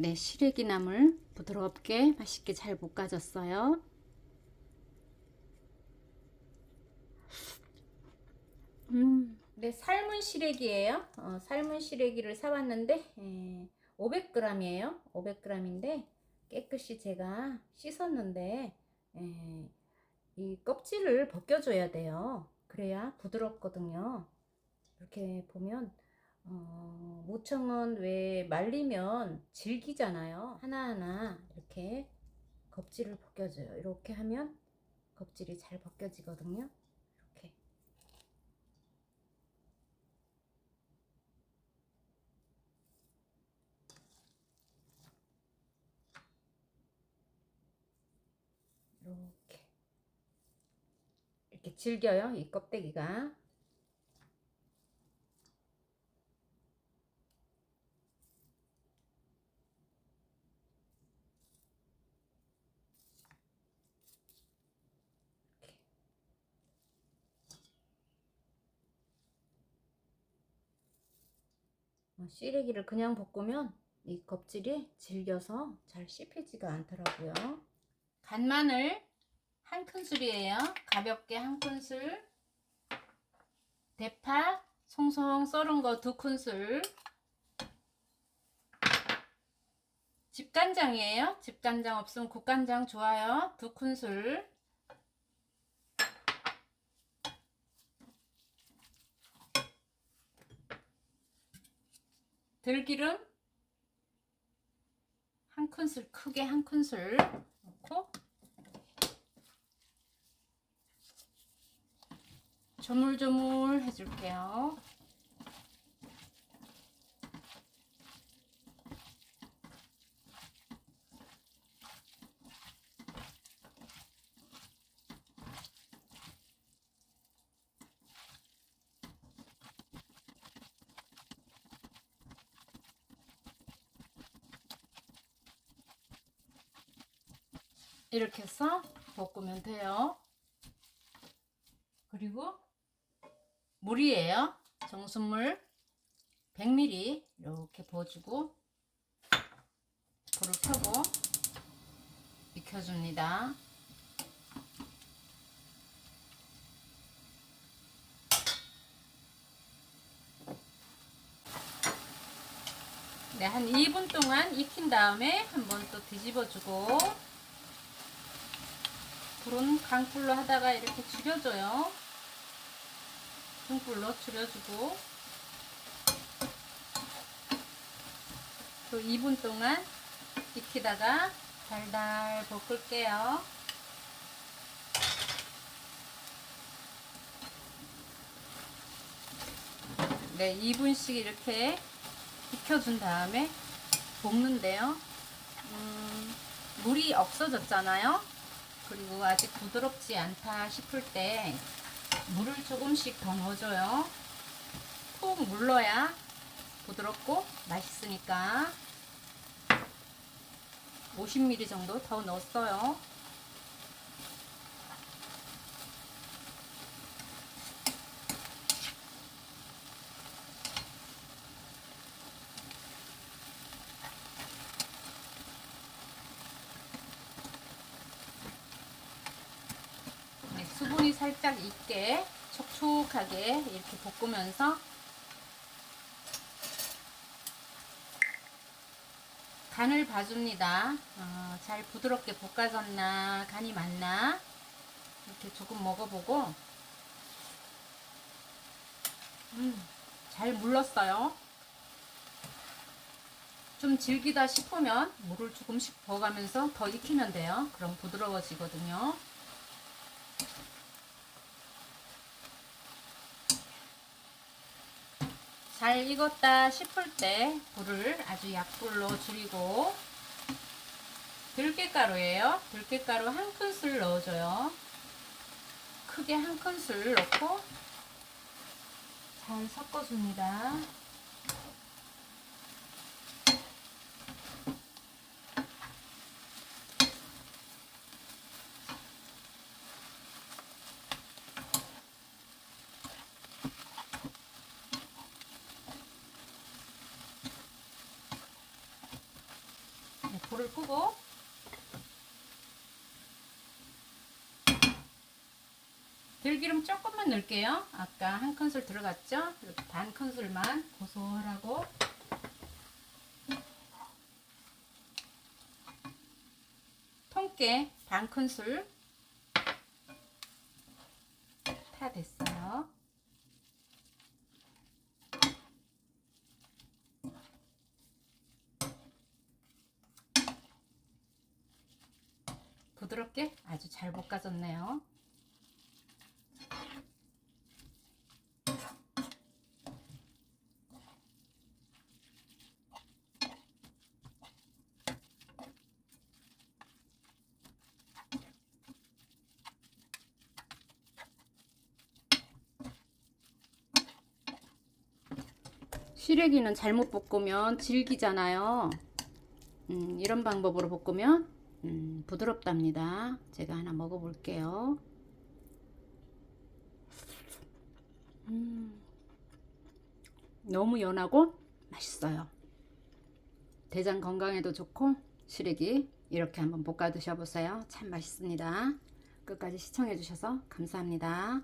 네, 시래기나물 부드럽게 맛있게 잘 볶아졌어요. 음, 네, 삶은 시래기예요. 어, 삶은 시래기를 사왔는데 예, 500g이에요. 500g인데 깨끗이 제가 씻었는데 예, 이 껍질을 벗겨줘야 돼요. 그래야 부드럽거든요. 이렇게 보면 어, 모청은 왜 말리면 질기잖아요. 하나하나 이렇게 껍질을 벗겨줘요. 이렇게 하면 껍질이 잘 벗겨지거든요. 이렇게. 이렇게. 이렇게 질겨요. 이 껍데기가. 시래기를 그냥 볶으면 이 껍질이 질겨서 잘 씹히지가 않더라고요. 간마늘 한 큰술이에요. 가볍게 한 큰술. 대파 송송 썰은 거 두 큰술. 집간장이에요. 집간장 없으면 국간장 좋아요. 두 큰술. 들기름 한 큰술 크게 한 큰술 넣고 조물조물 해줄게요. 이렇게 해서 볶으면 돼요. 그리고 물이에요. 정수물 100ml 이렇게 부어주고 불을 켜고 익혀줍니다. 네, 한 2분 동안 익힌 다음에 한번 또 뒤집어주고 불은 강불로 하다가 이렇게 줄여줘요. 중불로 줄여주고 또 2분 동안 익히다가 달달 볶을게요. 네, 2분씩 이렇게 익혀준 다음에 볶는데요. 음, 물이 없어졌잖아요. 그리고 아직 부드럽지 않다 싶을 때 물을 조금씩 더 넣어줘요. 푹 물러야 부드럽고 맛있으니까 50ml 정도 더 넣었어요. 수분이 살짝 있게 촉촉하게 이렇게 볶으면서 간을 봐줍니다. 어, 잘 부드럽게 볶아졌나 간이 맞나 이렇게 조금 먹어보고 음, 잘 물렀어요. 좀 질기다 싶으면 물을 조금씩 부어가면서 더 익히면 돼요. 그럼 부드러워지거든요. 잘 익었다 싶을 때 불을 아주 약불로 줄이고 들깨가루예요. 들깨가루 한 큰술 넣어줘요. 크게 한 큰술 넣고 잘 섞어줍니다. 불을 끄고 들기름 조금만 넣을게요. 아까 한 큰술 들어갔죠? 이렇게 반 큰술만 고소하라고 통깨 반 큰술 다 됐어요. 부드럽게 아주 잘 볶아졌네요. 시래기는 잘못 볶으면 질기잖아요. 음, 이런 방법으로 볶으면 음, 부드럽답니다. 제가 하나 먹어볼게요. 음, 너무 연하고 맛있어요. 대장 건강에도 좋고 시래기 이렇게 한번 볶아 드셔보세요. 참 맛있습니다. 끝까지 시청해 주셔서 감사합니다.